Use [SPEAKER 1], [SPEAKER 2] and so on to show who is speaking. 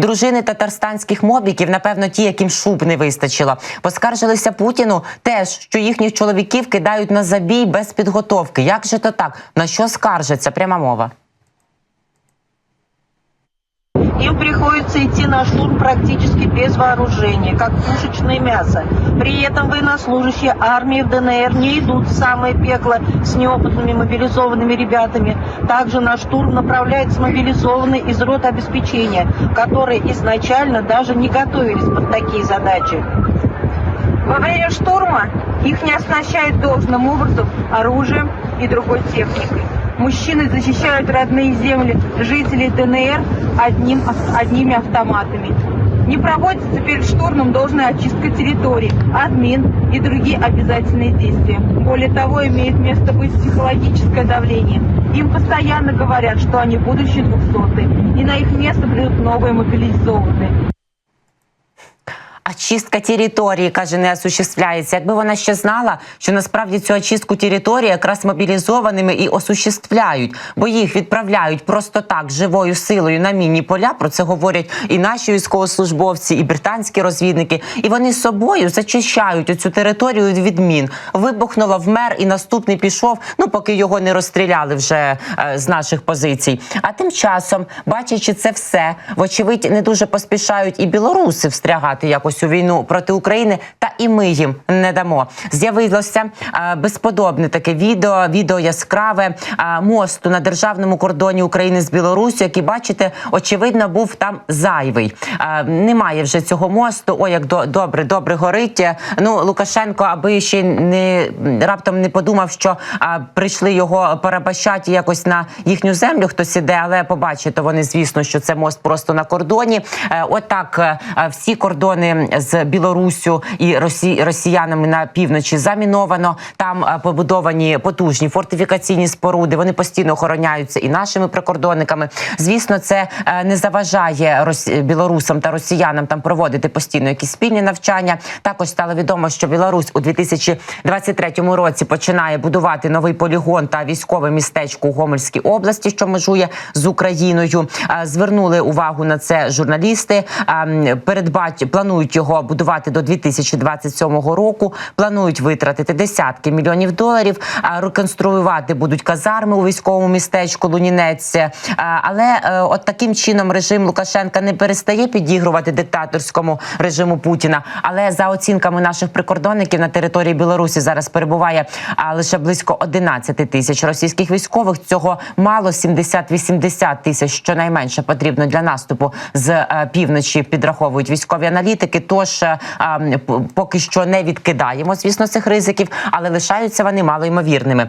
[SPEAKER 1] Дружини татарстанських мобіків, напевно, ті, яким шуб не вистачило, поскаржилися Путіну теж, що їхніх чоловіків кидають на забій без підготовки. Як же то так? На що скаржаться? Пряма мова.
[SPEAKER 2] Им приходится идти на штурм практически без вооружения, как пушечное мясо. При этом военнослужащие армии в ДНР не идут в самое пекло с неопытными мобилизованными ребятами. Также на штурм направляются мобилизованные из рот обеспечения, которые изначально даже не готовились под такие задачи. Во время штурма их не оснащают должным образом оружием и другой техникой. Мужчины защищают родные земли жителей ДНР одним, одними автоматами. Не проводится перед штурмом должная очистка территории, админ и другие обязательные действия. Более того, имеет место быть психологическое давление. Им постоянно говорят, что они будущие двухсотые, и на их место придут новые мобилизованные.
[SPEAKER 1] Очистка території, каже, не осуществляється. Якби вона ще знала, що насправді цю очистку території якраз мобілізованими і осуществляють, бо їх відправляють просто так живою силою на мінні поля. Про це говорять і наші військовослужбовці, і британські розвідники. І вони з собою зачищають оцю територію від мін. Вибухнуло вмер, і наступний пішов. Ну поки його не розстріляли вже е, з наших позицій. А тим часом, бачачи це все, вочевидь, не дуже поспішають і білоруси встрягати якось у війну проти України, та і ми їм не дамо. З'явилося безподобне таке відео, відео яскраве мосту на державному кордоні України з Білорусі, який бачите, очевидно, був там зайвий. Немає вже цього мосту. Ой, як до- добре, добре горить. Ну Лукашенко, аби ще не раптом не подумав, що прийшли його порабощати якось на їхню землю. Хтось іде, але побачите вони, звісно, що це мост просто на кордоні. Е, Отак е, всі кордони з Білоруссю і Росі... росіянами на півночі заміновано. Там е, побудовані потужні фортифікаційні споруди. Вони постійно охороняються і нашими прикордонниками. Звісно, це е, не заважає білорусам та росіянам там проводити постійно якісь спільні навчання. Також стало відомо, що Білорусь у 2023 році починає будувати новий полігон та військове містечко у Гомельській області, що межує з Україною. Е, Звернули увагу на це журналісти. Ем, Передбач планують його будувати до 2027 року. Планують витратити десятки мільйонів доларів. Е, Реконструювати будуть казарми у військовому містечку Лунінець. Але е, от таким чином режим Лукашенка не перестає підігрувати диктаторському режиму Путіна. Але за оцінками наших прикордонників на території Білорусі зараз перебуває лише близько 11 тисяч російських військових. Цього мало 70-80 тисяч, щонайменше потрібно для наступу з е, півночі. Підраховують військові аналітики. Тож поки що не відкидаємо, звісно, цих ризиків, але лишаються вони малоймовірними.